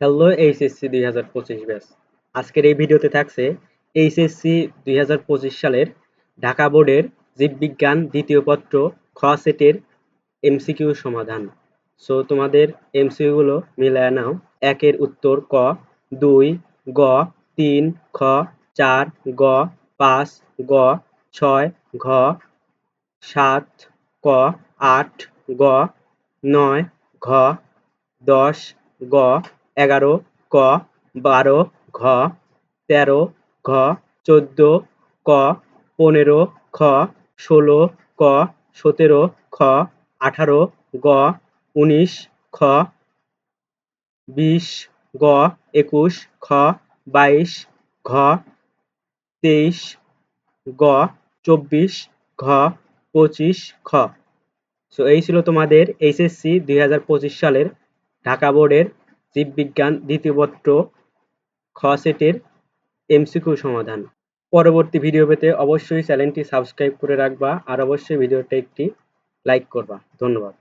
Hello HSC দুই হাজার পঁচিশ ব্যাচ আজকের এই ভিডিওতে থাকছে এইচএসসি দুই হাজার পঁচিশ সালের ঢাকা বোর্ডের জীববিজ্ঞান দ্বিতীয় পত্র খ সেটের এমসিকিউ সমাধান। সো তোমাদের এমসিকিউগুলো মিলায় নাও। একের উত্তর ক, দুই, গ, তিন, খ, চার, গ, পাঁচ, গ, ছয়, ঘ, সাত, ক, আট, গ, নয়, ঘ, দশ, গ এগারো, ক, বারো, ঘ, তেরো, ঘ, চোদ্দ, ক, পনেরো, খ, ষোলো, ক, সতেরো, খ, আঠারো, গ, উনিশ, খ, বিশ, গ, একুশ, খ, বাইশ, ঘ, তেইশ, গ, চব্বিশ, ঘ, পঁচিশ, খ। সো এই ছিল তোমাদের এইচএসসি দুই হাজার পঁচিশ সালের ঢাকা বোর্ডের জীববিজ্ঞান দ্বিতীয় পত্র, খ সেটের এমসিকিউ সমাধান। পরবর্তী ভিডিও পেতে অবশ্যই চ্যানেলটি সাবস্ক্রাইব করে রাখবা আর অবশ্যই ভিডিওটা একটি লাইক করবা। ধন্যবাদ।